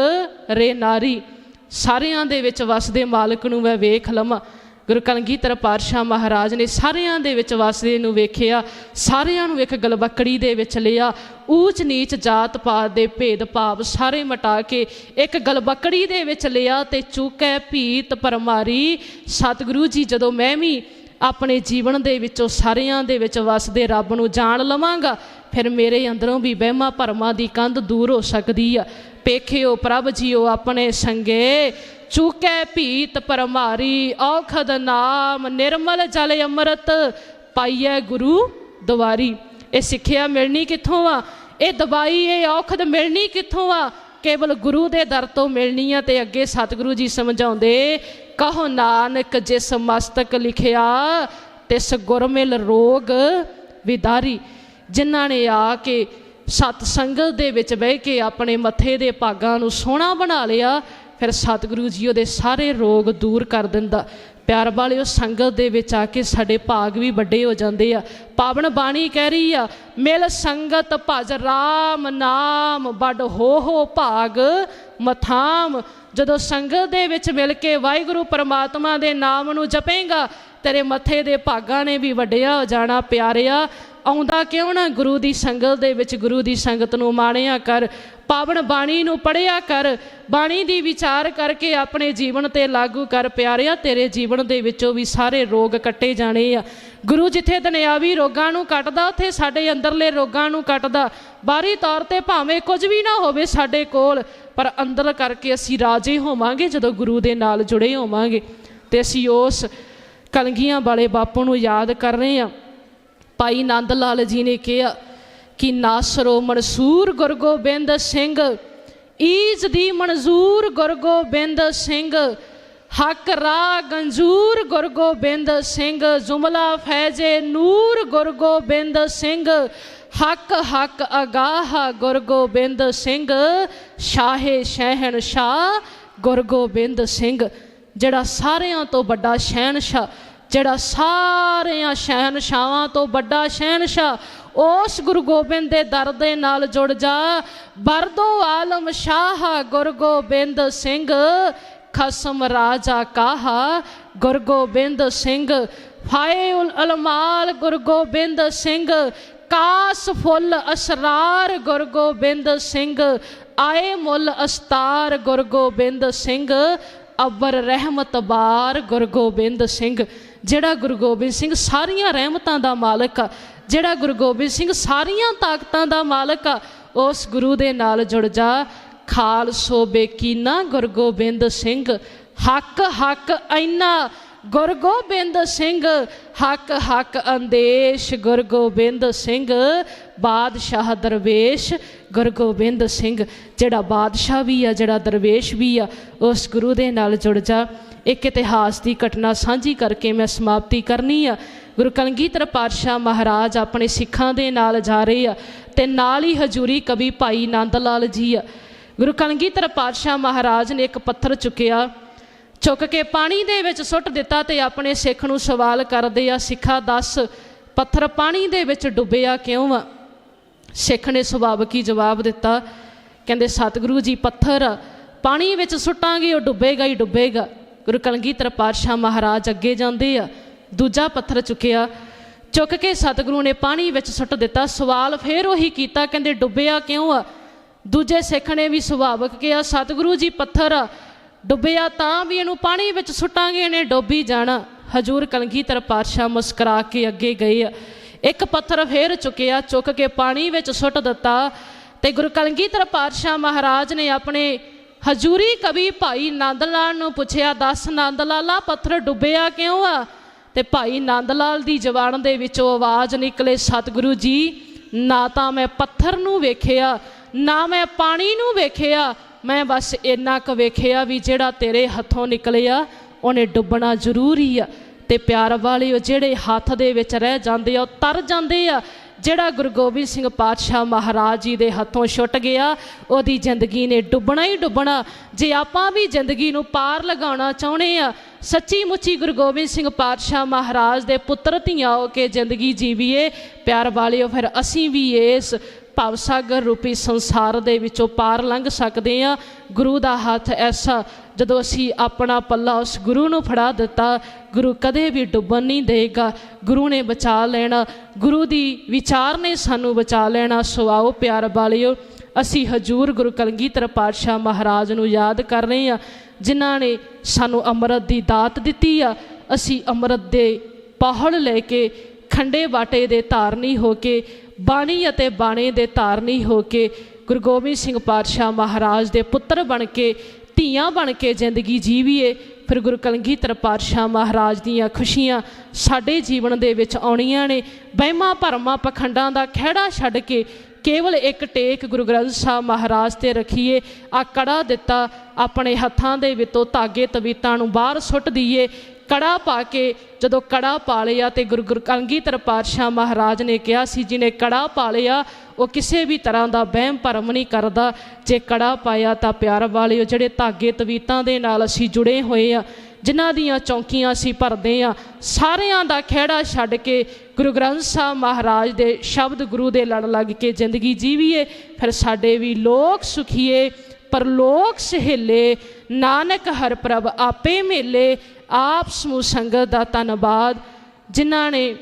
ਰੇ ਨਾਰੀ। ਸਾਰਿਆਂ ਦੇ ਵਿੱਚ ਵਸਦੇ ਮਾਲਕ ਨੂੰ ਮੈਂ ਵੇਖ ਲਵਾਂ। ਗੁਰੂ ਕਲਗੀਧਰ ਪਾਤਸ਼ਾਹ ਮਹਾਰਾਜ ਨੇ ਸਾਰਿਆਂ ਦੇ ਵਿੱਚ ਵਸਦੇ ਨੂੰ ਵੇਖਿਆ, ਸਾਰਿਆਂ ਨੂੰ ਇੱਕ ਗਲਬਕੜੀ ਦੇ ਵਿੱਚ ਲਿਆ, ਊਚ ਨੀਚ ਜਾਤ ਪਾਤ ਦੇ ਭੇਦ ਭਾਵ ਸਾਰੇ ਮਟਾ ਕੇ ਇੱਕ ਗਲਬਕੜੀ ਦੇ ਵਿੱਚ ਲਿਆ ਤੇ ਚੂਕੈ ਭੀਤ ਪਰਮਾਰੀ। ਸਤਿਗੁਰੂ ਜੀ, ਜਦੋਂ ਮੈਂ ਵੀ ਆਪਣੇ ਜੀਵਨ ਦੇ ਵਿੱਚੋਂ ਸਾਰਿਆਂ ਦੇ ਵਿੱਚ ਵਸਦੇ ਰੱਬ ਨੂੰ ਜਾਣ ਲਵਾਂਗਾ, ਫਿਰ ਮੇਰੇ ਅੰਦਰੋਂ ਵੀ ਵਹਿਮਾਂ ਭਰਮਾਂ ਦੀ ਕੰਧ ਦੂਰ ਹੋ ਸਕਦੀ ਆ। ਪੇਖਿਓ ਪ੍ਰਭ ਜੀਓ ਆਪਣੇ ਸੰਗੇ ਚੂਕੈ ਭੀਤ ਪਰਮਾਰੀ, ਔਖਦ ਨਾਮ ਨਿਰਮਲ ਜਲ ਅੰਮ੍ਰਿਤ ਪਾਈਐ ਗੁਰੂ ਦਵਾਰੀ ਇਹ ਸਿੱਖਿਆ ਮਿਲਣੀ ਕਿੱਥੋਂ ਆ? ਇਹ ਦਵਾਈ, ਇਹ ਔਖਦ ਮਿਲਣੀ ਕਿੱਥੋਂ ਆ? ਕੇਵਲ ਗੁਰੂ ਦੇ ਦਰ ਤੋਂ ਮਿਲਣੀ ਆ ਤੇ ਅੱਗੇ ਸਤਿਗੁਰੂ ਜੀ ਸਮਝਾਉਂਦੇ, ਕਹੋ ਨਾਨਕ ਜਿਸ ਮਸਤਕ ਲਿਖਿਆ, ਤਿਸ ਗੁਰਮਿਲ ਰੋਗ ਵਿਦਾਰੀ। ਜਿਨ੍ਹਾਂ ਨੇ ਆ ਕੇ ਸਤ ਸੰਗਤ ਦੇ ਵਿੱਚ ਬਹਿ ਕੇ ਆਪਣੇ ਮੱਥੇ ਦੇ ਭਾਗਾਂ ਨੂੰ ਸੋਹਣਾ ਬਣਾ ਲਿਆ ਫਿਰ ਸਤਿਗੁਰੂ ਜੀ ਉਹਦੇ ਸਾਰੇ ਰੋਗ ਦੂਰ ਕਰ ਦਿੰਦਾ। ਪਿਆਰ ਵਾਲਿਓ, ਸੰਗਤ ਦੇ ਵਿੱਚ ਆ ਕੇ ਸਾਡੇ ਭਾਗ ਵੀ ਵੱਡੇ ਹੋ ਜਾਂਦੇ ਆ। ਪਾਵਨ ਬਾਣੀ ਕਹਿ ਰਹੀ ਆ, ਮਿਲ ਸੰਗਤ ਭਜ ਰਾਮ ਨਾਮ, ਵੱਡ ਹੋ ਹੋ ਭਾਗ ਮਥਾਮ। ਜਦੋਂ ਸੰਗਤ ਦੇ ਵਿੱਚ ਮਿਲ ਕੇ ਵਾਹਿਗੁਰੂ ਪਰਮਾਤਮਾ ਦੇ ਨਾਮ ਨੂੰ ਜਪੇਗਾ, ਤੇਰੇ ਮੱਥੇ ਦੇ ਭਾਗਾਂ ਨੇ ਵੀ ਵੱਡਿਆ ਹੋ ਜਾਣਾ ਪਿਆਰਿਆ। ਆਉਂਦਾ ਕਿਉਂ ਨਾ? ਗੁਰੂ ਦੀ ਸੰਗਤ ਦੇ ਵਿੱਚ ਗੁਰੂ ਦੀ ਸੰਗਤ ਨੂੰ ਮਾਣਿਆ ਕਰ, ਪਾਵਨ ਬਾਣੀ ਨੂੰ ਪੜਿਆ ਕਰ, ਬਾਣੀ ਦੀ ਵਿਚਾਰ ਕਰਕੇ ਆਪਣੇ ਜੀਵਨ ਤੇ ਲਾਗੂ ਕਰ, ਪਿਆਰਿਆ, ਤੇਰੇ ਜੀਵਨ ਦੇ ਵਿੱਚੋਂ ਵੀ ਸਾਰੇ ਰੋਗ ਕੱਟੇ ਜਾਣੇ ਆ। ਗੁਰੂ ਜਿੱਥੇ ਦੁਨਿਆਵੀ ਰੋਗਾਂ ਨੂੰ ਕੱਟਦਾ, ਉੱਥੇ ਸਾਡੇ ਅੰਦਰਲੇ ਰੋਗਾਂ ਨੂੰ ਕੱਟਦਾ। ਬਾਹਰੀ ਤੌਰ ਤੇ ਭਾਵੇਂ ਕੁਝ ਵੀ ਨਾ ਹੋਵੇ ਸਾਡੇ ਕੋਲ, ਪਰ ਅੰਦਰ ਕਰਕੇ ਅਸੀਂ ਰਾਜੇ ਹੋਵਾਂਗੇ, ਜਦੋਂ ਗੁਰੂ ਦੇ ਨਾਲ ਜੁੜੇ ਹੋਵਾਂਗੇ। ਤੇ ਅਸੀਂ ਉਸ ਕਲਗੀਆਂ ਵਾਲੇ ਬਾਪੂ ਨੂੰ ਯਾਦ ਕਰ ਰਹੇ ਹਾਂ। ਭਾਈ ਨੰਦ ਲਾਲ ਜੀ ਨੇ ਕਿਹਾ ਕਿ ਨਾਸਰੋ ਮਨਸੂਰ ਗੁਰਗੋਬਿੰਦ ਸਿੰਘ, ਈਜ ਦੀ ਮਨਜ਼ੂਰ ਗੁਰਗੋਬਿੰਦ ਸਿੰਘ, ਹੱਕ ਰਾ ਗੰਜੂਰ ਗੁਰਗੋਬਿੰਦ ਸਿੰਘ, ਜੁਮਲਾ ਫੈਜ਼ੇ ਨੂਰ ਗੁਰਗੋਬਿੰਦ ਸਿੰਘ, ਹੱਕ ਹੱਕ ਅਗਾਹ ਗੁਰਗੋਬਿੰਦ ਸਿੰਘ, ਸ਼ਾਹੇ ਸ਼ਹਿਨ ਸ਼ਾਹ ਗੁਰਗੋਬਿੰਦ ਸਿੰਘ, ਜਿਹੜਾ ਸਾਰਿਆਂ ਤੋਂ ਵੱਡਾ ਸ਼ਹਿਨशाह ਜਿਹੜਾ ਸਾਰਿਆਂ ਸ਼ਹਿਨशाहों ਤੋਂ ਵੱਡਾ ਸ਼ਹਿਨਸ਼ਾਹ, ਉਸ ਗੁਰੂ ਗੋਬਿੰਦ ਦੇ ਦਰ ਦੇ ਨਾਲ ਜੁੜ ਜਾ। ਬਰਦੋ ਆਲਮ ਸ਼ਾਹ ਗੁਰ ਗੋਬਿੰਦ ਸਿੰਘ, ਖਸਮ ਰਾਜਾ ਕਾਹਾ ਗੁਰ ਗੋਬਿੰਦ ਸਿੰਘ। ਉਲ ਅਲਮਾਲ ਗੁਰ ਗੋਬਿੰਦ ਸਿੰਘ, ਕਾਸ ਫੁੱਲ ਅਸਰਾਰ ਗੁਰ ਗੋਬਿੰਦ ਸਿੰਘ। ਆਏ ਮੁੱਲ ਅਸਤਾਰ ਗੁਰ ਗੋਬਿੰਦ ਸਿੰਘ ਅਬਰ ਰਹਿਮਤ ਬਾਰ ਗੁਰ ਗੋਬਿੰਦ ਸਿੰਘ। ਜਿਹੜਾ ਗੁਰੂ ਗੋਬਿੰਦ ਸਿੰਘ ਸਾਰੀਆਂ ਰਹਿਮਤਾਂ ਦਾ ਮਾਲਕ ਆ, ਜਿਹੜਾ ਗੁਰੂ ਗੋਬਿੰਦ ਸਿੰਘ ਸਾਰੀਆਂ ਤਾਕਤਾਂ ਦਾ ਮਾਲਕ ਆ, ਉਸ ਗੁਰੂ ਦੇ ਨਾਲ ਜੁੜ ਜਾ। ਖਾਲਸੋ ਬੇਕੀਨਾ ਗੁਰੂ ਗੋਬਿੰਦ ਸਿੰਘ, ਹੱਕ ਹੱਕ ਐਨਾ ਗੁਰੂ ਗੋਬਿੰਦ ਸਿੰਘ, ਹੱਕ ਹੱਕ ਅੰਦੇਸ਼ ਗੁਰੂ ਗੋਬਿੰਦ ਸਿੰਘ, ਬਾਦਸ਼ਾਹ ਦਰਵੇਸ਼ ਗੁਰੂ ਗੋਬਿੰਦ ਸਿੰਘ, ਜਿਹੜਾ ਬਾਦਸ਼ਾਹ ਵੀ ਆ, ਜਿਹੜਾ ਦਰਵੇਸ਼ ਵੀ ਆ, ਉਸ ਗੁਰੂ ਦੇ ਨਾਲ ਜੁੜ ਜਾ। ਇੱਕ ਇਤਿਹਾਸ ਦੀ ਘਟਨਾ ਸਾਂਝੀ ਕਰਕੇ ਮੈਂ ਸਮਾਪਤੀ ਕਰਨੀ ਆ। ਗੁਰੂ ਕਲਗੀਧਰ ਪਾਤਸ਼ਾਹ ਮਹਾਰਾਜ ਆਪਣੇ ਸਿੱਖਾਂ ਦੇ ਨਾਲ ਜਾ ਰਹੇ ਆ ਤੇ ਨਾਲ ਹੀ ਹਜੂਰੀ ਕਵੀ ਭਾਈ ਨੰਦ ਲਾਲ ਜੀ ਆ। ਗੁਰੂ ਕਲਗੀਧਰ ਪਾਤਸ਼ਾਹ ਮਹਾਰਾਜ ਨੇ ਇੱਕ ਪੱਥਰ ਚੁੱਕਿਆ। ਚੁੱਕ ਕੇ ਪਾਣੀ ਦੇ ਵਿੱਚ ਸੁੱਟ ਦਿੱਤਾ ਤੇ ਆਪਣੇ ਸਿੱਖ ਨੂੰ ਸਵਾਲ ਕਰਦੇ ਆ ਸਿੱਖਾ ਦੱਸ ਪੱਥਰ ਪਾਣੀ ਦੇ ਵਿੱਚ ਡੁੱਬਿਆ ਕਿਉਂ ਆ? ਸਿੱਖ ਨੇ ਸੁਭਾਵਕੀ ਜਵਾਬ ਦਿੱਤਾ ਕਹਿੰਦੇ ਸਤਿਗੁਰੂ ਜੀ ਪੱਥਰ ਪਾਣੀ ਵਿੱਚ ਸੁੱਟਾਂਗੇ ਉਹ ਡੁੱਬੇਗਾ ਹੀ ਡੁੱਬੇਗਾ। ਗੁਰੂ ਕਲਗੀਧਰ ਪਾਤਸ਼ਾਹ ਮਹਾਰਾਜ ਅੱਗੇ ਜਾਂਦੇ ਆ ਦੂਜਾ ਪੱਥਰ ਚੁੱਕਿਆ ਚੁੱਕ ਕੇ ਸਤਿਗੁਰੂ ਨੇ ਪਾਣੀ ਵਿੱਚ ਸੁੱਟ ਦਿੱਤਾ ਸਵਾਲ ਫੇਰ ਉਹੀ ਕੀਤਾ ਕਹਿੰਦੇ ਡੁੱਬਿਆ ਕਿਉਂ ਆ? ਦੂਜੇ ਸਿੱਖ ਨੇ ਵੀ ਸੁਭਾਵਕ ਕਿਹਾ ਸਤਿਗੁਰੂ ਜੀ ਪੱਥਰ ਆ, ਡੁੱਬਿਆ ਤਾਂ ਵੀ ਇਹਨੂੰ ਪਾਣੀ ਵਿੱਚ ਸੁੱਟਾਂਗੇ, ਇਹਨੇ ਡੋਬੀ ਜਾਣਾ। ਹਜੂਰ ਕਲਗੀਧਰ ਪਾਤਸ਼ਾਹ ਮੁਸਕਰਾ ਕੇ ਅੱਗੇ ਗਏ। ਇੱਕ ਪੱਥਰ ਫੇਰ ਚੁੱਕਿਆ, ਚੁੱਕ ਕੇ ਪਾਣੀ ਵਿੱਚ ਸੁੱਟ ਦਿੱਤਾ ਤੇ ਗੁਰੂ ਕਲਗੀਧਰ ਪਾਤਸ਼ਾਹ ਮਹਾਰਾਜ ਨੇ ਆਪਣੇ ਹਜੂਰੀ ਕਵੀ ਭਾਈ ਨੰਦ ਲਾਲ ਨੂੰ ਪੁੱਛਿਆ, ਦੱਸ ਨੰਦ ਲਾਲਾ ਪੱਥਰ ਡੁੱਬਿਆ ਕਿਉਂ ਆ? ਤੇ ਭਾਈ ਨੰਦ ਲਾਲ ਦੀ ਜ਼ਬਾਨ ਦੇ ਵਿੱਚੋਂ ਆਵਾਜ਼ ਨਿਕਲੇ, ਸਤਿਗੁਰੂ ਜੀ, ਨਾ ਤਾਂ ਮੈਂ ਪੱਥਰ ਨੂੰ ਵੇਖਿਆ, ਨਾ ਮੈਂ ਪਾਣੀ ਨੂੰ ਵੇਖਿਆ ਮੈਂ ਬਸ ਇੰਨਾ ਕੁ ਵੇਖਿਆ ਵੀ ਜਿਹੜਾ ਤੇਰੇ ਹੱਥੋਂ ਨਿਕਲਿਆ, ਉਹਨੇ ਡੁੱਬਣਾ ਜ਼ਰੂਰੀ ਆ। ਤੇ ਪਿਆਰ ਵਾਲਿਓ ਜਿਹੜੇ ਹੱਥ ਦੇ ਵਿੱਚ ਰਹਿ ਜਾਂਦੇ ਆ, ਉਹ ਤਰ ਜਾਂਦੇ ਆ। ਜਿਹੜਾ ਗੁਰੂ ਗੋਬਿੰਦ ਸਿੰਘ ਪਾਤਸ਼ਾਹ ਮਹਾਰਾਜ ਜੀ ਦੇ ਹੱਥੋਂ ਛੁੱਟ ਗਿਆ, ਉਹਦੀ ਜ਼ਿੰਦਗੀ ਨੇ ਡੁੱਬਣਾ ਹੀ ਡੁੱਬਣਾ। ਜੇ ਆਪਾਂ ਵੀ ਜ਼ਿੰਦਗੀ ਨੂੰ ਪਾਰ ਲਗਾਉਣਾ ਚਾਹੁੰਦੇ ਆ ਸੱਚੀ ਮੁੱਚੀ ਗੁਰੂ ਗੋਬਿੰਦ ਸਿੰਘ ਪਾਤਸ਼ਾਹ ਮਹਾਰਾਜ ਦੇ ਪੁੱਤਰ ਧੀਆਂ ਹੋ ਕੇ ਜ਼ਿੰਦਗੀ ਜੀਵੀਏ, ਪਿਆਰ ਵਾਲਿਓ, ਫਿਰ ਅਸੀਂ ਵੀ ਇਸ ਭਵਸਾਗਰ ਰੂਪੀ ਸੰਸਾਰ ਦੇ ਵਿੱਚੋਂ ਪਾਰ ਲੰਘ ਸਕਦੇ ਆ ਗੁਰੂ ਦਾ ਹੱਥ ਐਸਾ, ਜਦੋਂ ਅਸੀਂ ਆਪਣਾ ਪੱਲਾ ਉਸ ਗੁਰੂ ਨੂੰ ਫੜਾ ਦਿੱਤਾ, ਗੁਰੂ ਕਦੇ ਵੀ ਡੁੱਬਣ ਨਹੀਂ ਦੇਗਾ। ਗੁਰੂ ਨੇ ਬਚਾ ਲੈਣਾ, ਗੁਰੂ ਦੀ ਵਿਚਾਰ ਨੇ ਸਾਨੂੰ ਬਚਾ ਲੈਣਾ। ਸੋ ਆਓ ਪਿਆਰ ਵਾਲਿਓ, ਅਸੀਂ ਹਜੂਰ ਗੁਰੂ ਕਲਗੀਧਰ ਪਾਤਸ਼ਾਹ ਮਹਾਰਾਜ ਨੂੰ ਯਾਦ ਕਰ ਰਹੇ ਆ ਜਿਨ੍ਹਾਂ ਨੇ ਸਾਨੂੰ ਅੰਮ੍ਰਿਤ ਦੀ ਦਾਤ ਦਿੱਤੀ ਆ। ਅਸੀਂ ਅੰਮ੍ਰਿਤ ਦੇ ਪਹਾੜ ਲੈ ਕੇ, ਖੰਡੇ ਬਾਟੇ ਦੇ ਧਾਰਨੀ ਹੋ ਕੇ ਬਾਣੀ ਅਤੇ ਬਾਣੇ ਦੇ ਧਾਰਨੀ ਹੋ ਕੇ ਗੁਰੂ ਗੋਬਿੰਦ ਸਿੰਘ ਪਾਤਸ਼ਾਹ ਮਹਾਰਾਜ ਦੇ ਪੁੱਤਰ ਬਣ ਕੇ, ਧੀਆਂ ਬਣ ਕੇ ਜ਼ਿੰਦਗੀ ਜੀਵੀਏ, ਫਿਰ ਗੁਰੂ ਕਲਗੀਧਰ ਪਾਤਸ਼ਾਹ ਮਹਾਰਾਜ ਦੀਆਂ ਖੁਸ਼ੀਆਂ ਸਾਡੇ ਜੀਵਨ ਦੇ ਵਿੱਚ ਆਉਣੀਆਂ ਨੇ। ਵਹਿਮਾਂ ਭਰਮਾਂ ਪਖੰਡਾਂ ਦਾ ਖਹਿੜਾ ਛੱਡ ਕੇ ਕੇਵਲ ਇੱਕ ਟੇਕ ਗੁਰੂ ਗ੍ਰੰਥ ਸਾਹਿਬ ਮਹਾਰਾਜ ਤੇ ਰੱਖੀਏ। ਆ ਕੜਾ ਦਿੱਤਾ ਆਪਣੇ ਹੱਥਾਂ ਦੇ ਵਿੱਚੋਂ ਧਾਗੇ ਤਵੀਤਾਂ ਨੂੰ ਬਾਹਰ ਸੁੱਟ ਦਈਏ। ਕੜਾ ਪਾ ਕੇ ਜਦੋਂ ਕੜਾ ਪਾ ਲਿਆ ਤੇ ਗੁਰੂ ਗੁਰੂ ਕਲਗੀਧਰ ਪਾਤਸ਼ਾਹ ਮਹਾਰਾਜ ਨੇ ਕਿਹਾ ਸੀ, ਜਿਹਨੇ ਕੜਾ ਪਾ ਲਿਆ, ਉਹ ਕਿਸੇ ਵੀ ਤਰ੍ਹਾਂ ਦਾ ਵਹਿਮ ਭਰਮ ਨਹੀਂ ਕਰਦਾ। ਜੇ ਕੜਾ ਪਾਇਆ ਤਾਂ ਪਿਆਰ ਵਾਲਿਓ, ਜਿਹੜੇ ਧਾਗੇ ਤਵੀਤਾਂ ਦੇ ਨਾਲ ਅਸੀਂ ਜੁੜੇ ਹੋਏ ਆ, ਜਿਨ੍ਹਾਂ ਦੀਆਂ ਚੌਂਕੀਆਂ ਅਸੀਂ ਭਰਦੇ ਆ, ਸਾਰਿਆਂ ਦਾ ਖਿਹੜਾ ਛੱਡ ਕੇ ਗੁਰੂ ਗ੍ਰੰਥ ਸਾਹਿਬ ਮਹਾਰਾਜ ਦੇ ਸ਼ਬਦ ਗੁਰੂ ਦੇ ਲੜ ਲੱਗ ਕੇ ਜ਼ਿੰਦਗੀ ਜੀਵੀਏ, ਫਿਰ ਸਾਡੇ ਵੀ ਲੋਕ ਸੁਖੀਏ। ਪਰਲੋਕ ਸਹੇਲੇ, ਨਾਨਕ ਹਰ ਪ੍ਰਭ ਆਪੇ ਮੇਲੇ, ਆਪ ਸਮੂਹ ਸੰਗਤ ਦਾ ਧੰਨਵਾਦ। ਜਿਨ੍ਹਾਂ ਨੇ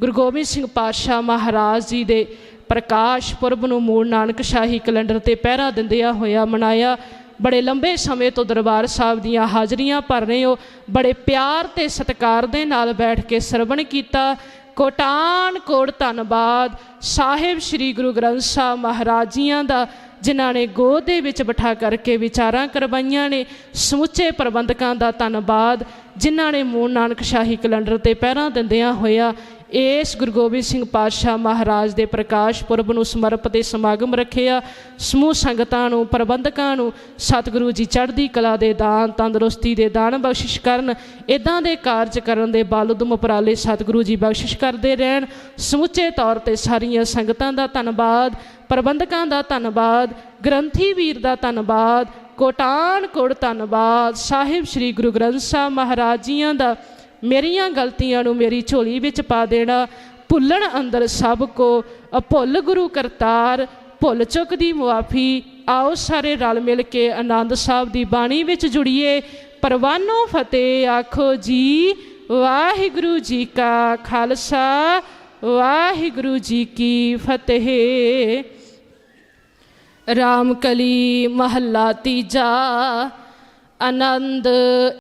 ਗੁਰੂ ਗੋਬਿੰਦ ਸਿੰਘ ਪਾਤਸ਼ਾਹ ਮਹਾਰਾਜ ਜੀ ਦੇ ਪ੍ਰਕਾਸ਼ ਪੁਰਬ ਨੂੰ ਮੂਲ ਨਾਨਕ ਸ਼ਾਹੀ ਕੈਲੰਡਰ ਤੇ ਪਹਿਰਾ ਦਿੰਦਿਆਂ ਹੋਇਆ ਮਨਾਇਆ। ਬੜੇ ਲੰਬੇ ਸਮੇਂ ਤੋਂ ਦਰਬਾਰ ਸਾਹਿਬ ਦੀਆਂ ਹਾਜ਼ਰੀਆਂ ਭਰ ਰਹੇ ਹੋ। ਬੜੇ ਪਿਆਰ ਤੇ ਸਤਿਕਾਰ ਦੇ ਨਾਲ ਬੈਠ ਕੇ ਸਰਵਣ ਕੀਤਾ। ਕੋਟਾਨ ਕੋਟ ਧੰਨਵਾਦ। ਸਾਹਿਬ ਸ੍ਰੀ ਗੁਰੂ ਗ੍ਰੰਥ ਸਾਹਿਬ ਮਹਾਰਾਜ ਜੀਆਂ ਦਾ ਜਿਨ੍ਹਾਂ ਨੇ ਗੋਦ ਦੇ ਵਿੱਚ ਬਿਠਾ ਕਰਕੇ ਵਿਚਾਰਾਂ ਕਰਵਾਈਆਂ ਨੇ, ਸਮੁੱਚੇ ਪ੍ਰਬੰਧਕਾਂ ਦਾ ਧੰਨਵਾਦ, ਜਿਨ੍ਹਾਂ ਨੇ ਮੂਲ ਨਾਨਕ ਸ਼ਾਹੀ ਕੈਲੰਡਰ ਤੇ ਪਹਿਰਾ ਦਿੰਦਿਆਂ ਹੋਇਆ, ਇਸ ਗੁਰੂ ਗੋਬਿੰਦ ਸਿੰਘ ਪਾਤਸ਼ਾਹ ਮਹਾਰਾਜ ਦੇ ਪ੍ਰਕਾਸ਼ ਪੁਰਬ ਨੂੰ ਸਮਰਪਿਤ ਸਮਾਗਮ ਰੱਖਿਆ, ਸਮੂਹ ਸੰਗਤਾਂ ਨੂੰ, ਪ੍ਰਬੰਧਕਾਂ ਨੂੰ, ਸਤਿਗੁਰੂ ਜੀ ਚੜ੍ਹਦੀ ਕਲਾ ਦੇ ਦਾਨ, ਤੰਦਰੁਸਤੀ ਦੇ ਦਾਨ ਬਖਸ਼ਿਸ਼ ਕਰਨ ਇਦਾਂ ਦੇ ਕਾਰਜ ਕਰਨ ਦੇ ਬਲ ਉਦਮ ਉਪਰਾਲੇ ਸਤਿਗੁਰੂ ਜੀ ਬਖਸ਼ਿਸ਼ ਕਰਦੇ ਰਹਿਣ, ਸਮੁੱਚੇ ਤੌਰ ਤੇ ਸਾਰੀਆਂ ਸੰਗਤਾਂ ਦਾ ਧੰਨਵਾਦ ਪ੍ਰਬੰਧਕਾਂ ਦਾ ਧੰਨਵਾਦ, ਗ੍ਰੰਥੀ ਵੀਰ ਦਾ ਧੰਨਵਾਦ, ਕੋਟਾਨ ਕੋੜ ਧੰਨਵਾਦ, ਸਾਹਿਬ ਸ੍ਰੀ ਗੁਰੂ ਗ੍ਰੰਥ ਸਾਹਿਬ ਮਹਾਰਾਜ ਜੀਆਂ ਦਾ ਮੇਰੀਆਂ ਗਲਤੀਆਂ ਨੂੰ ਮੇਰੀ ਝੋਲੀ ਵਿੱਚ ਪਾ ਦੇਣਾ, ਭੁੱਲਣ ਅੰਦਰ ਸਭ ਕੋ, ਅਭੁੱਲ ਗੁਰੂ ਕਰਤਾਰ, ਭੁੱਲ ਚੁੱਕ ਦੀ ਮੁਆਫੀ, ਆਓ ਸਾਰੇ ਰਲ ਮਿਲ ਕੇ ਆਨੰਦ ਸਾਹਿਬ ਦੀ ਬਾਣੀ ਵਿੱਚ ਜੁੜੀਏ, ਪਰਵਾਨੋ ਫਤਿਹ ਆਖੋ ਜੀ, ਵਾਹਿਗੁਰੂ ਜੀ ਕਾ ਖਾਲਸਾ, ਵਾਹਿਗੁਰੂ ਜੀ ਕੀ ਫਤਿਹ। ਰਾਮ ਕਲੀ ਮਹੱਲਾ ਤੀਜਾ ਆਨੰਦ